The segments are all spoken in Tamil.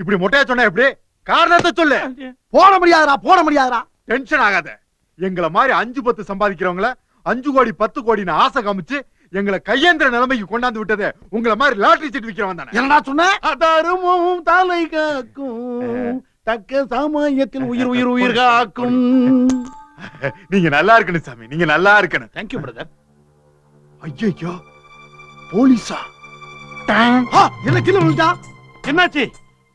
இப்படி மொட்டையா சொன்னா எப்படி? காரணத்தை சொல்லு. போட முடியாதுடா போட முடியாதுடா. டென்ஷன் ஆகாத. எங்களை மாதிரி அஞ்சு பத்து சம்பாதிக்கிறவங்கள அஞ்சு கோடி பத்து கோடின்னு ஆசை காமிச்சு எங்களை கையேந்திர நிலைமைக்கு கொண்டாந்து விட்டது உங்களை மாதிரி லாட்டரி சீட் விக்கிறவன் தானே. என்னடா சொன்ன? அதருமும் தலை காக்கும். தக்க சமயத்தில் உயிர் உயிர் உயிர் காக்கும். நீங்க நல்லா இருக்கணும் சாமி நீங்க நல்லா இருக்கணும். தேங்க்யூ பிரதர் ஐயோ போலீஸா? என்ன கீழே விழுந்தா என்னாச்சு?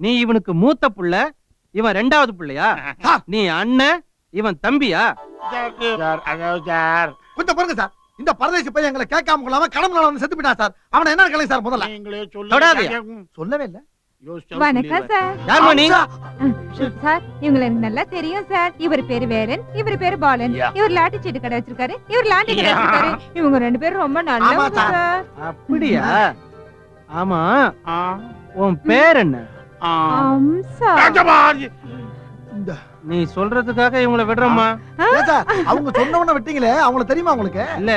நீ இவனுக்கு மூத்த புள்ள இவன் ரெண்டாவது புள்ளையா. நீ அண்ணன் இவன் தம்பியா? கொஞ்சம் பாருங்க சார். இந்த பரதேசி பையன் எங்களை கேட்காம கொள்ளாம கடமை நாள் வந்து செத்து போயிட்டான் சார். அவனை என்ன கலை சார் முதல்ல? சொல்லவே இல்ல. யோசிச்சா வணக்கம் சொல்லிடுவேன். சார். யார்மா நீ அம்சா, சார். இவங்களை எனக்கு நல்லா தெரியும் சார். இவர் பேரு வேலன் இவர் பேரு பாலன். இவர் லாட்டி சீட்டு கடை வச்சிருக்காரு இவர் லாண்டி கடை. வச்சிருக்காரு. இவங்க ரெண்டு பேரும் ரொம்ப நல்லவங்க சார். அப்படியா? ஆமா. ஆ, உன் பேர் என்ன? நீ சொல்றதுக்காக இவங்கள விடுறோமா ஏன் சார் அவங்க சொன்னவன விட்டீங்களே அவங்கள தெரியுமா உங்களுக்கு? இல்ல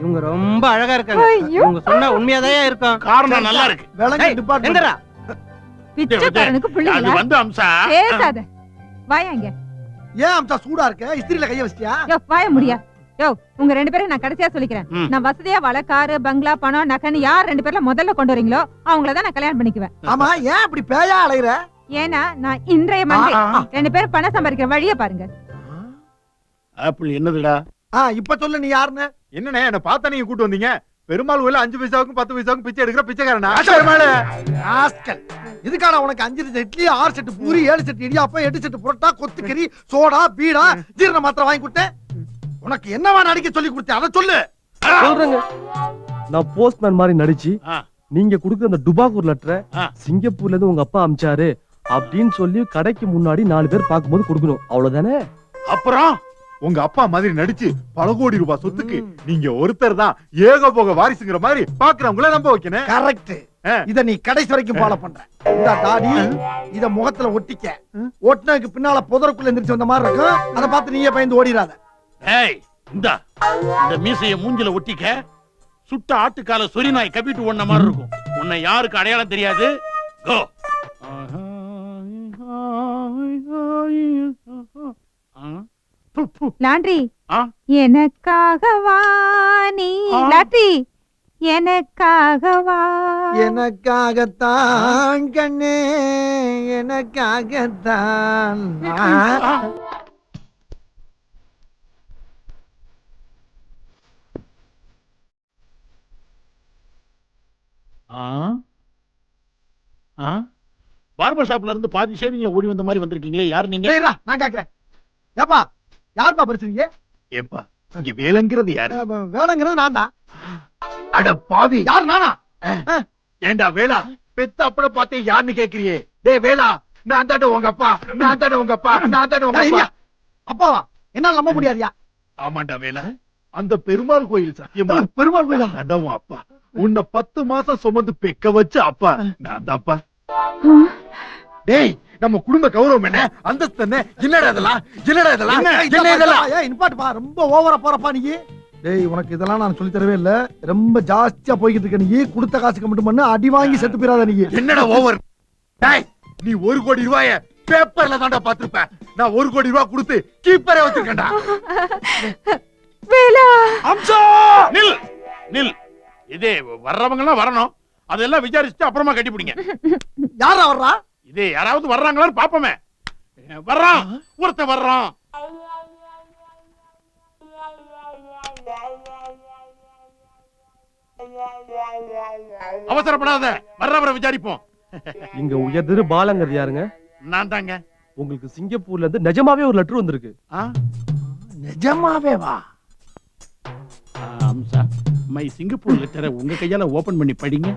இவங்க ரொம்ப அழகா இருக்காங்க. இவங்க சொன்னா உண்மையாதான் இருக்கும்? காரணம் நல்லா இருக்கு. விலங்கு டிபார்ட்மெண்ட் பிச்சைக்காரனுக்கு அது பிள்ளைங்களா? வந்து அம்சா. பேசாத. வாயாங்க ஏன் அம்சா சூடா இருக்க? இஸ்திரியில கைய வச்சிட்டியா? யோ வாய முடியா. யோ உங்க ரெண்டு பேரும் நான் கடைசியா சொல்லிக்கிறேன். நான் வசதியா வள காரு பங்களா பணம் நகன்னு யார் ரெண்டு பேர்ல முதல்ல கொண்டு வரீங்களோ அவங்கள தான் நான் கல்யாணம் பண்ணிக்குவேன். ஆமா ஏன் இப்படி பேயா அலையுற? ஏன்னா நான் இன்றைய மந்திரி ரெண்டு பேரும் பணம் சம்பாதிக்கிற வழிய பாருங்க. ஆப்பிள் என்னதுடா? ஆ இப்ப சொல்லு நீ யாருன்னு? என்னண்ணே என்ன பார்த்தா நீங்க கூட்டு வந்தீங்க? பெருமாள் கோயில அஞ்சு பைசாவுக்கும் பத்து பைசாவுக்கும் பிச்சை எடுக்கிற பிச்சைக்காரனா? ராஸ்கல். இதுக்கான உனக்கு அஞ்சு செட்டு இட்லி ஆறு செட்டு பூரி ஏழு செட்டு இடியாப்பம் எட்டு செட்டு புரோட்டா கொத்துக்கறி சோடா பீடா ஜீரண மாத்திரை வாங்கி கொடுத்தேன். உனக்கு என்னவா நடிக்க சொல்லி கொடுத்தேன் அதை சொல்லு. சொல்றேங்க. நான் போஸ்ட்மேன் மாதிரி நடிச்சு. நீங்க குடுக்குற அந்த டுபாகூர் லெட்டரை. சிங்கப்பூர்ல இருந்து உங்க அப்பா அமிச்சாரு அப்படின்னு சொல்லி கடைக்கு முன்னாடி நாலு பேர் பார்க்கும்போது கொடுக்கணும். அவ்வளவுதானே? அப்புறம் உங்க அப்பா மாதிரி நடிச்சு பல கோடி ரூபாய் சொத்துக்கு நீங்க ஒருத்தர் தான் ஏக போக வாரிசுங்கிற மாதிரி பாக்குறவங்கள நம்ப வைக்கணும். கரெக்ட். இத நீ கடைசி வரைக்கும் ஃபாலோ பண்ற. இந்த தாடி இத முகத்துல ஒட்டிக்க. ஒட்டினதுக்கு பின்னால புதருக்குள்ள எந்திரிச்சு வந்த மாதிரி இருக்கும். அதை பார்த்து நீயே பயந்து ஓடிடாத ஏய் இந்தா. இந்த மீசைய மூஞ்சில ஒட்டிக்க சுட்ட ஆட்டுக்கால சொறி நாய் கப்பிட்டு ஒண்ண மாதிரி இருக்கும். உன்னை யாருக்கு அடையாளம் தெரியாது? கோ. லாண்ட்ரி ஆ? எனக்காகவா நீ? லாண்ட்ரி எனக்காகவா எனக்காகத்தான் கண்ணே எனக்காகத்தான். பார்பர் ஷாப்ல இருந்து பாதி ஷேவிங்ல ஓடி வந்த மாதிரி வந்திருக்கீங்களே யார் நீங்க? நான் கேக்குறேன். ஏப்பா யாருப்பா படிச்சிருக்கீங்க ஏப்பா இங்க வேலைங்கிறது யாரு? வேலைங்கிறது நான் தான் அட பாவி. யார் நானா? ஏண்டா வேலா பெத்த அப்பட பார்த்தே யாருன்னு கேக்குறியே? டேய் வேலா நான் தாண்ட உங்க அப்பா நான் தாண்ட உங்க அப்பா நான் தாண்ட உங்க அப்பா. அப்பாவா? என்னால நம்ப முடியாதுயா? ஆமாண்டா வேலா. அந்த பெருமாள் கோயில் சத்தியமா? பெருமாள் கோயிலா? அடவும் அப்பா. உன்னை பத்து மாசம் சுமந்து பெக்க வச்ச அப்பா. நான் தான்ப்பா. டேய் நம்ம குடும்ப கௌரவம் என்ன? அந்தஸ்து என்ன? என்னடா இதெல்லாம் என்னடா இதெல்லாம் என்ன? இதெல்லாம் ஏய் நிப்பாட்டுப்பா ரொம்ப ஓவரா போறப்பா நீ. டேய் உனக்கு இதெல்லாம் நான் சொல்லி தரவே இல்ல. ரொம்ப ஜாஸ்தியா போய்கிட்டு இருக்க நீ. கொடுத்த காசுக்கு மட்டும் பண்ணு அடி வாங்கி செத்து போயிடாத நீ. என்னடா ஓவர் டேய் நீ ஒரு கோடி ரூபாய பேப்பர்ல தான்டா பாத்திருப்ப நான் ஒரு கோடி ரூபாய் கொடுத்து கீப்பரே வச்சிருக்கேன்டா. வேலா. அம்சா! நில் நில். இதே வர்றவங்க எல்லாம் வரணும். அதெல்லாம் விசாரிச்சுட்டு அப்புறமா கட்டி பிடிங்க. யாரா வர்றா? இதே யாராவது வர்றாங்களான்னு பாப்போமே. வர்றான். ஒருத்தன் வர்றான். அவசரப்படாத. வர்றவரை விசாரிப்போம். இங்க உயர்திரு பாலங்கிறது யாருங்க? நான் தாங்க. உங்களுக்கு சிங்கப்பூர்ல இருந்து நிஜமாவே ஒரு லெட்டர் வந்திருக்கு? நிஜமாவே வா அம்சா மை சிங்கப்பூர் லெட்டரை உங்க கையால ஓபன் பண்ணி படிங்க.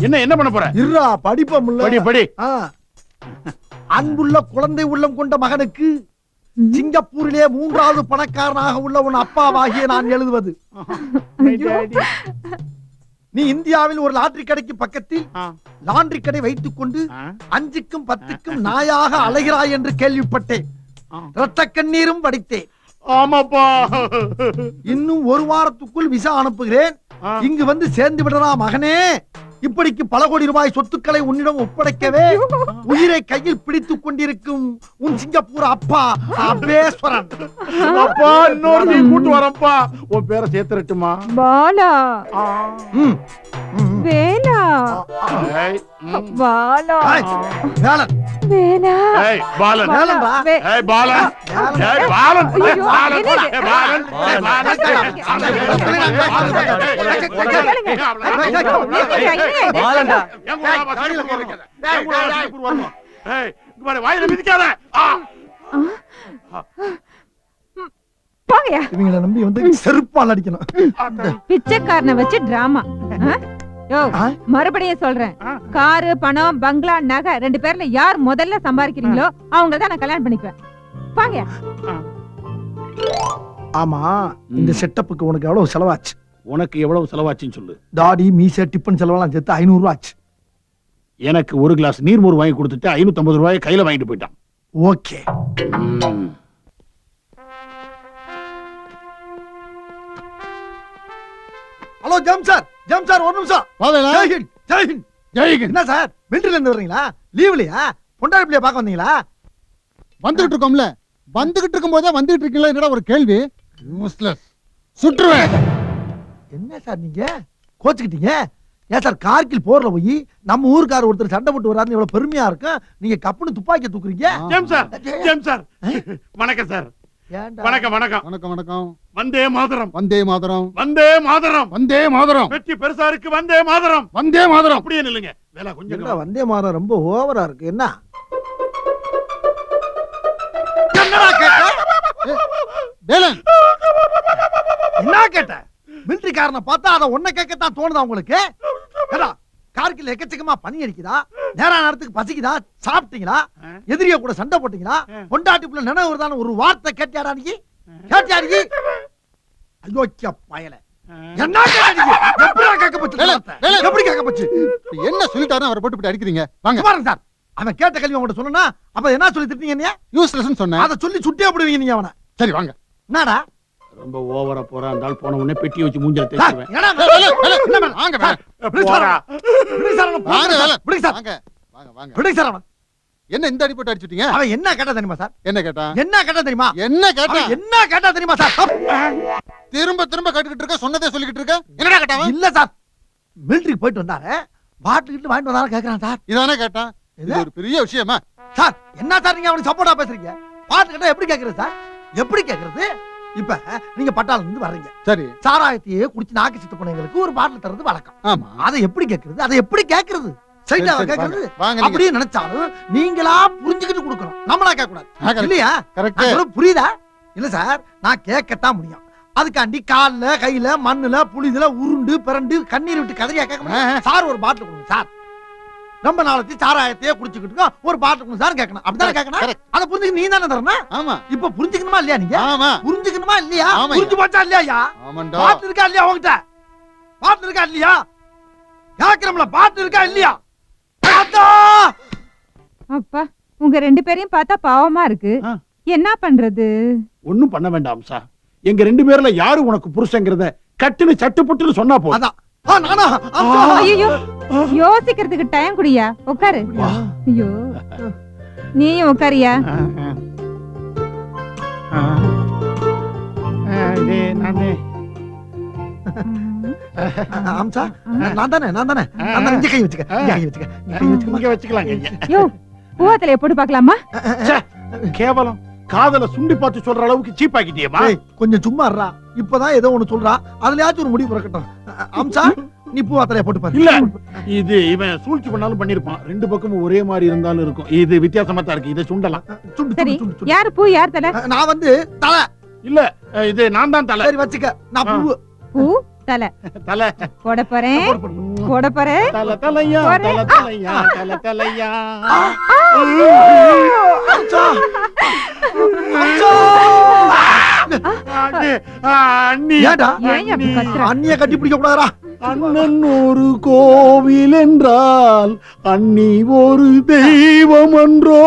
என்ன என்ன பண்ண போற? இருடா படிப்ப முல்ல. படி படி. அன்புள்ள குழந்தை உள்ளம் கொண்ட மகனுக்கு சிங்கப்பூரிலே மூன்றாவது பணக்காரனாக உள்ள உன் அப்பாவாகிய நான் எழுதுவது. நீ இந்தியாவில் ஒரு லாட்டரி கடைக்கு பக்கத்தில். லாண்டரி கடை வைத்துக் கொண்டு. அஞ்சுக்கும் பத்துக்கும் நாயாக அலைகிறாய் என்று கேள்விப்பட்டேன். ஆ. ரத்த கண்ணீரும் வடித்தேன். ஆமாப்பா. இன்னும் ஒரு வாரத்துக்குள் விசா அனுப்புகிறேன். இங்கு வந்து சேர்ந்து விடறா மகனே. இப்படிக்கு பல கோடி ரூபாய் சொத்துக்களை உன்னிடம் ஒப்படைக்கவே உயிரை கையில் பிடித்துக் கொண்டிருக்கும் உன் சிங்கப்பூர் அப்பா அபேஸ்வரன் அப்பா இன்னொரு நீ கூட்டு வரப்பா. உன் பேரை சேர்த்துறட்டுமா பாலா. வேலா. பாலா வேலன், ஏய், பாலன். ஏய் பாலன். ஏய் பாலன். ஏய், பாலன்? ஏய், பாலன். ஏய், பாலன். ஏய், வாயில மிதிக்காத. போங்கயா இவங்களை நம்பி வந்து செருப்பால் அடிக்கணும். பிச்சைக்காரனை வச்சு டிராமா யோ? மறுபடியும் சொல்றேன். காரு பணம் பங்களா நகை ரெண்டு பேர்ல யார் முதல்ல சம்பாதிக்கிறீங்களோ அவங்க தான் நான் கல்யாணம் பண்ணிக்குவேன். பாங்க ஆமா இந்த செட்டப்புக்கு உனக்கு எவ்வளவு செலவாச்சு? உனக்கு எவ்வளவு செலவாச்சுன்னு சொல்லு. தாடி மீசை டிப்பன் செலவெல்லாம் சேர்த்து ஐநூறு ரூபா ஆச்சு. எனக்கு ஒரு கிளாஸ் நீர்மோர் வாங்கி கொடுத்துட்டு ஐநூத்தி ஐம்பது ரூபாய் கையில வாங்கிட்டு போயிட்டான். Okay. Hello James sir. James sir ஒரு நிமிஷம். ஜெய் ஹிந்த், ஜெய் ஹிந்த். ஜெய்ஹிந்த். என்ன சார் மிலிட்டரில இருந்து வர்றீங்களா? லீவ்லயா? பொண்டாடி பிள்ளைய பார்க்க வந்தீங்களா? வந்துகிட்டு இருக்கோம்ல. வந்துகிட்டு இருக்கும் போதே வந்துகிட்டு இருக்கீங்களா? என்னடா ஒரு கேள்வி? யூஸ்லெஸ் சுற்றுவேன். என்ன சார் நீங்க? கோச்சுக்கிட்டீங்க? ஏன் சார் கார்கில் போர்ல போய் நம்ம ஊருக்கார ஒருத்தர் சண்டை போட்டு வராருன்னு இவ்வளவு பெருமையா இருக்கும். நீங்க கப்புன்னு துப்பாக்கி தூக்குறீங்க. James sir James sir. வணக்கம் சார்? வணக்கம் வணக்கம். வணக்கம் வணக்கம். வந்தே மாதரம். வந்தே மாதரம். வந்தே மாதரம். வந்தே மாதரம். வெற்றி பெருசா இருக்கு வந்தே மாதரம். வந்தே மாதரம். அப்படியே நில்லுங்க. வேலை கொஞ்சம் வந்தே மாறம் ரொம்ப ஓவரா இருக்கு. என்ன? என்னடா கேட்ட? வேலன். என்ன கேட்ட? மிலிட்டரி காரனை பார்த்தா அதை ஒன்ன கேட்கத்தான் தோணுதா உங்களுக்கு? ஏடா கார்கில் எக்கச்சக்கமா பனி அடிக்குதா? நேரா நேரத்துக்கு பசிக்குதா? சாப்பிட்டீங்களா. எதிரிய கூட சண்டை போட்டீங்களா? புள்ள நினைவு வருதான்னு ஒரு வார்த்தை கேட்டியாடா நீ கேட்டியா நீ அயோக்கிய பயல. என்ன கேட்க போச்சு. எப்படி கேட்க என்ன சொல்லிட்டாருன்னு அவரை போட்டு அடிக்கிறீங்க? வாங்க. பாருங்க சார். அவன் கேட்ட கேள்வி உங்கள்ட்ட சொன்னா அப்ப என்ன சொல்லி திட்டீங்க நீங்க யூஸ்லெஸ் சொன்னேன். அதை சொல்லி சுட்டியே போடுவீங்க நீங்க அவனை. சரி வாங்க. என்னடா? ரொம்ப ஓவரா போறா. இருந்தால் போன உடனே பெட்டி வச்சு மூஞ்சல மேடம்? வாங்க. வாங்க. வாங்க. என்ன இந்த அடிப்பட்டு அடிச்சுட்டீங்க? அவன் என்ன கேட்டா தெரியுமா சார்? என்ன கேட்டா? என்ன கேட்டா தெரியுமா? என்ன கேட்டா? என்ன கேட்டா தெரியுமா சார். திரும்ப திரும்ப கேட்டுக்கிட்டு இருக்க? சொன்னதே சொல்லிக்கிட்டு இருக்க? என்னடா கேட்டா? இல்ல சார். மிலிட்டரிக்கு போயிட்டு வந்தாரு. பாட்டில் கிட்ட வாங்கிட்டு வந்தாரு கேக்குறான் சார். இதானே கேட்டான் இது? ஒரு பெரிய விஷயமா? சார் என்ன சார் நீங்க அவனுக்கு சப்போர்ட்டா பேசுறீங்க? பாட்டு கேட்டா எப்படி கேக்குறது சார்? எப்படி கேக்குறது? இப்ப நீங்க பட்டாளம் இருந்து வர்றீங்க. சரி. சாராயத்தையே குடிச்சு நாக்கு சித்து போனவங்களுக்கு ஒரு பாட்டில் தர்றது வழக்கம். ஆமா. அதை எப்படி கேக்குறது? அதை எப்படி வாங்க. வாங்க நீங்க. அப்படியே நினைச்சாலும் நீங்களா புரிஞ்சுக்கிட்டு கொடுக்கணும். நம்மளா கேட்க கூடாது. இல்லையா? கரெக்ட். புரியுதா? இல்ல சார் நான் கேட்கத்தான் முடியும். அதுக்காண்டி கால்ல கையில மண்ணுல புளிதுல உருண்டு பிறண்டு கண்ணீர் விட்டு கதறியா கேட்க முடியும்? சார் ஒரு பாட்டில் கொடுங்க சார். ரொம்ப நாளைக்கு சாராயத்தையே குடிச்சுக்கிட்டு ஒரு பாட்டில் கொடுங்க சார் கேட்கணும். அப்படிதானே கேட்கணும். அதை புரிஞ்சுக்க நீ தானே தரணும்? ஆமா. இப்ப புரிஞ்சுக்கணுமா இல்லையா நீங்க? ஆமா. புரிஞ்சுக்கணுமா இல்லையா. புரிஞ்சு போச்சா இல்லையா ஆமாண்டா. பாட்டு இருக்கா இல்லையா உங்ககிட்ட? பாட்டு இருக்கா இல்லையா? கேக்குறோம்ல பாட்டு இருக்கா இல்லையா! அப்பா உங்க ரெண்டு பேரையும் பார்த்தா பாவமா இருக்கு. என்ன பண்றது? ஒண்ணும் பண்ண வேண்டாம் சார். எங்க ரெண்டு பேர்ல யாரு உனக்கு புருஷங்கிறத கட்டுன்னு சட்டு புட்டுன்னு சொன்னா போதும். அதான். ஆ, நானா. ஐயோ யோசிக்கிறதுக்கு டைம் குடியா? உட்காரு ஐயோ. நீயும் உட்காரியா நானே தானே நான் தானே நான் தானே? இங்க கை வச்சுக்க இங்க கை வச்சுக்க இங்க கை வச்சுக்க. இங்க வச்சுக்கலாம் கைய. யோ பூவத்திலைய போட்டு பார்க்கலாமா? கேவலம். காதல சுண்டி பார்த்து சொல்ற அளவுக்கு சீப் ஆக்கிட்டியேமா கொஞ்சம் சும்மா இப்பதான் ஏதோ ஒண்ணு சொல்றா. அதுலயாச்சும் ஒரு முடிவு பிறக்கட்டும் அம்சா நீ பூ அத்தலைய போட்டு பாரு. இல்ல. இது இவன் சூழ்ச்சி பண்ணாலும் பண்ணிருப்பான். ரெண்டு பக்கமும் ஒரே மாதிரி இருந்தாலும் இருக்கும். இது வித்தியாசமா தான் இருக்கு. இதை சுண்டலாம். சுண்டு சரி சுண்டு சுண்டு சுண்டு. யாரு பூ யார் தலை? நான் வந்து தலை. இல்ல இது நான் தான் தலை. சரி வச்சுக்க. நான் பூ பூ தலை. தலை. போட போறேன். போடு, போறேன். தல தலையா தல தலையா தல தலையா. அம்சா அம்சா அண்ணே, அண்ணி. ஏன்டா? ஏன் அப்படி கத்துற? அண்ணிய கட்டி பிடிக்க கூடாதா அண்ணன் ஒரு கோவில் என்றால் அண்ணி ஒரு தெய்வம் என்றோ.